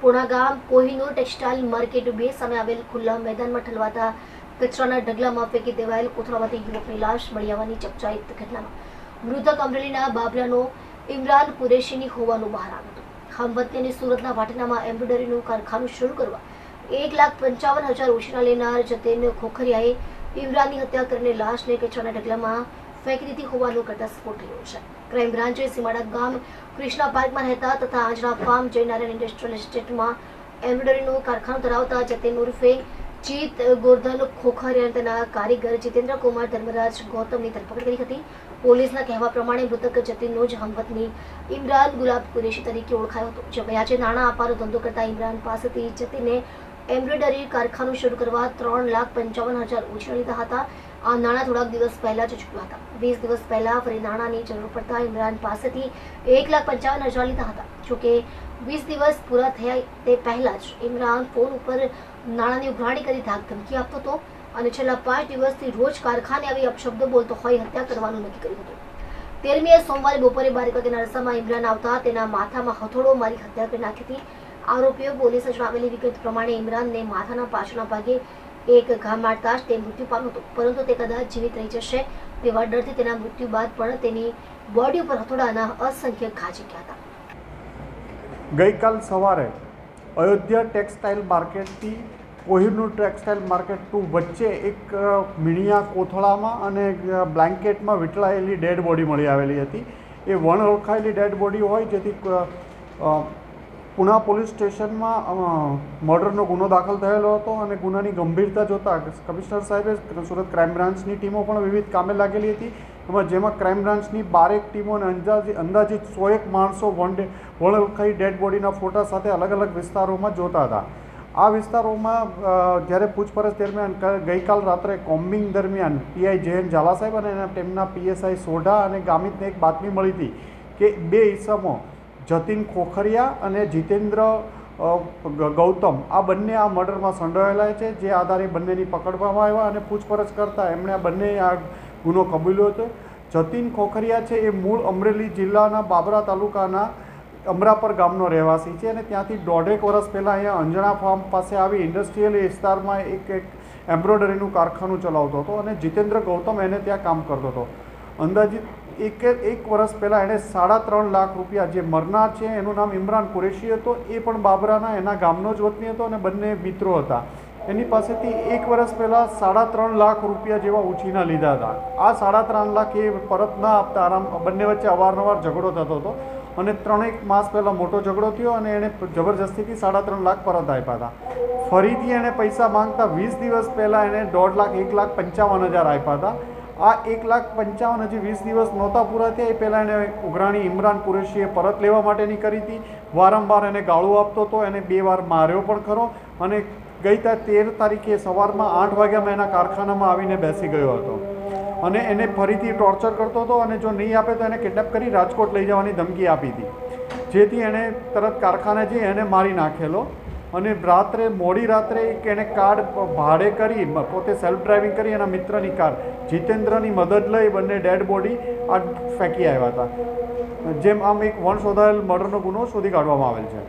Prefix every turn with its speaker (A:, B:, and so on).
A: પૂણા ગામ Kohinoor textile market બે સામે આવેલ ખુલ્લા મેદાનમાં ઠલવાતા કચરાના ઢગલામાં ફેંકી દેવાયેલ કોથળામાંથી યુવકની લાશ મળી આવવાની ચકચારિત ઘટનામાં મૃતક અમરેલીના બાબરાનો ઇમરાન કુરેશીની હોવાનું બહાર આવ્યું હતું. હમવતની સુરતના વાટનામાં એમ્બ્રોઇડરીનું કારખાનું શરૂ કરવા એક લાખ પંચાવન હજાર ઉછીના લેનાર જતેન ખોખરિયાએ ઇમરાનની હત્યા કરીને લાશને કચરાના ઢગલામાં ફેંકી દીધી હોવાનું કરતા સ્ફોટ થયો છે. ક્રાઇમ બ્રાન્ચે સીમાડા ગામ કૃષ્ણા પાર્કમાં રહેતા તથા આંજણા ફાર્મ જયનારાયણ ઇન્ડસ્ટ્રીયલ એસ્ટેટમાં એમ્બ્રોઇડરીનું કારખાનું ધરાવતા જતીન ઉર્ફે જીત ગોરધન ખોખરિયા તેના કારીગર જીતેન્દ્ર કુમાર ધર્મરાજ ગૌતમની ધરપકડ કરી હતી. પોલીસના કહેવા પ્રમાણે મૃતક જતીનનો જ હમવતની ઇમરાન ગુલાબ કુરેશી તરીકે ઓળખાયો હતો. જે આજે નાણાં આપવાનો ધંધો કરતા ઇમરાન પાસેથી જતીને એમ્બ્રોઇડરી કારખાનું શરૂ કરવા ત્રણ લાખ પંચાવન હજાર ઉછળી લીધા હતા. આ નાણાં થોડાક દિવસ પહેલા જ ચૂક્યા હતા. વીસ દિવસ પહેલા ફરી નાણાંની જરૂર પડતા ઇમરાન પાસેથી એક લાખ પંચાવન હજાર લીધા હતા. જોકે વીસ દિવસ પૂરા થયા તે પહેલા જ ઇમરાન ફોન ઉપર નાણાંની ઉઘરાણી કરી ધાક ધમકી આપતો હતો અને છેલ્લા પાંચ દિવસથી રોજ કારખાને આવી અપશબ્દો બોલતો હોય હત્યા કરવાનું નક્કી કર્યું હતું. તેરમીએ સોમવારે બપોરે બાર વાગ્યાના રસ્તામાં ઇમરાન આવતા તેના માથામાં હથોડો મારી હત્યા કરી નાખી હતી. આરોપીઓ પોલીસે જણાવેલી વિગત પ્રમાણે ઇમરાનને માથાના પાછળના ભાગે એક ઘા મારતા જ તે મૃત્યુ પામ્યું હતું. પરંતુ તે કદાચ જીવિત રહી જશે તેવા ડરથી તેના મૃત્યુ બાદ પણ તેની બોડી ઉપર હથોડાના અસંખ્ય ઘા ઝીક્યા હતા.
B: ગઈકાલ સવારે અયોધ્યા ટેક્સટાઇલ માર્કેટથી કોહિરનું ટેક્સટાઇલ માર્કેટ ટુ વચ્ચે એક મીણિયા કોથળામાં અને બ્લેન્કેટમાં વીંટળાયેલી ડેડ બોડી મળી આવેલી હતી. એ વણ ઓળખાયેલી ડેડ બોડી હોય જેથી પુણા પોલીસ સ્ટેશનમાં મર્ડરનો ગુનો દાખલ થયેલો હતો અને ગુનાની ગંભીરતા જોતાં કમિશનર સાહેબે સુરત ક્રાઇમ બ્રાન્ચની ટીમો પણ વિવિધ કામે લાગેલી હતી. એમાં જેમાં ક્રાઇમ બ્રાન્ચની બારેક ટીમો અને અંદાજિત અંદાજિત સોએક માણસો વન ડે વણ ડેડ બોડીના ફોટા સાથે અલગ અલગ વિસ્તારોમાં જોતા હતા. આ વિસ્તારોમાં જ્યારે પૂછપરછ દરમિયાન ગઈકાલ રાત્રે કોમ્બિંગ દરમિયાન પીઆઈ જયંત ઝાલા સાહેબ અને તેમના પીએસઆઈ સોઢા અને ગામિતને એક બાતમી મળી હતી કે બે ઈસમો જતીન ખોખરિયા અને જીતેન્દ્ર ગૌતમ આ બંને આ મર્ડરમાં સંડોવાયેલા છે. જે આધારે બંનેની પકડવામાં આવ્યા અને પૂછપરછ કરતાં એમણે આ બંને આ ગુનો કબૂલ્યો હતો. જતીન ખોખરિયા છે એ મૂળ અમરેલી જિલ્લાના બાબરા તાલુકાના અમરાપર ગામનો રહેવાસી છે અને ત્યાંથી દોઢેક વર્ષ પહેલાં અહીંયા અંજણા ફાર્મ પાસે આવી ઇન્ડસ્ટ્રીયલ વિસ્તારમાં એક એક એમ્બ્રોઇડરીનું કારખાનું ચલાવતો હતો અને જીતેન્દ્ર ગૌતમ એને ત્યાં કામ કરતો હતો. અંદાજિત એક એક વર્ષ પહેલાં એણે સાડા ત્રણ લાખ રૂપિયા જે મરનાર છે, એનું નામ ઇમરાન કુરેશી હતો, એ પણ બાબરાના, એના ગામનો જ વતની હતો અને બંને મિત્રો હતા. એની પાસેથી એક વર્ષ પહેલાં સાડા ત્રણ લાખ રૂપિયા જેવા ઉછીના લીધા હતા. આ સાડા ત્રણ લાખ એ પરત ના આપતા આરામ, બંને વચ્ચે અવારનવાર ઝઘડો થતો હતો અને ત્રણેક માસ પહેલાં મોટો ઝઘડો થયો અને એણે જબરજસ્તીથી સાડા ત્રણ લાખ પરત આપ્યા હતા. ફરીથી એણે પૈસા માંગતા વીસ દિવસ પહેલાં એણે દોઢ લાખ, એક લાખ પંચાવન હજાર આપ્યા હતા. આ એક લાખ પંચાવન હજી વીસ દિવસ નહોતા પૂરા થયા. એ પહેલાં એને ઉઘરાણી ઇમરાન કુરેશીએ પરત લેવા માટેની કરી હતી. વારંવાર એને ગાળો આપતો હતો. એને બે વાર માર્યો પણ ખરો. અને ગઈ તેર તારીખે સવારમાં આઠ વાગ્યામાં એના કારખાનામાં આવીને બેસી ગયો હતો. અને એને ફરીથી ટોર્ચર કરતો હતો અને જો નહીં આપે તો એને કિડનેપ કરી રાજકોટ લઈ જવાની ધમકી આપી હતી. જેથી એણે તરત કારખાને જઈ એને મારી નાખેલો. અને રાત્રે, મોડી રાત્રે એણે કાર ભાડે કરી પોતે સેલ્ફ ડ્રાઇવિંગ કરી એના મિત્રની કાર. જીતેન્દ્રની મદદ લઈ બંને ડેડ બોડી આ ફેંકી આવ્યા હતા. જેમ આમ એક વણ શોધાયેલ મર્ડરનો ગુનો શોધી કાઢવામાં આવેલ છે.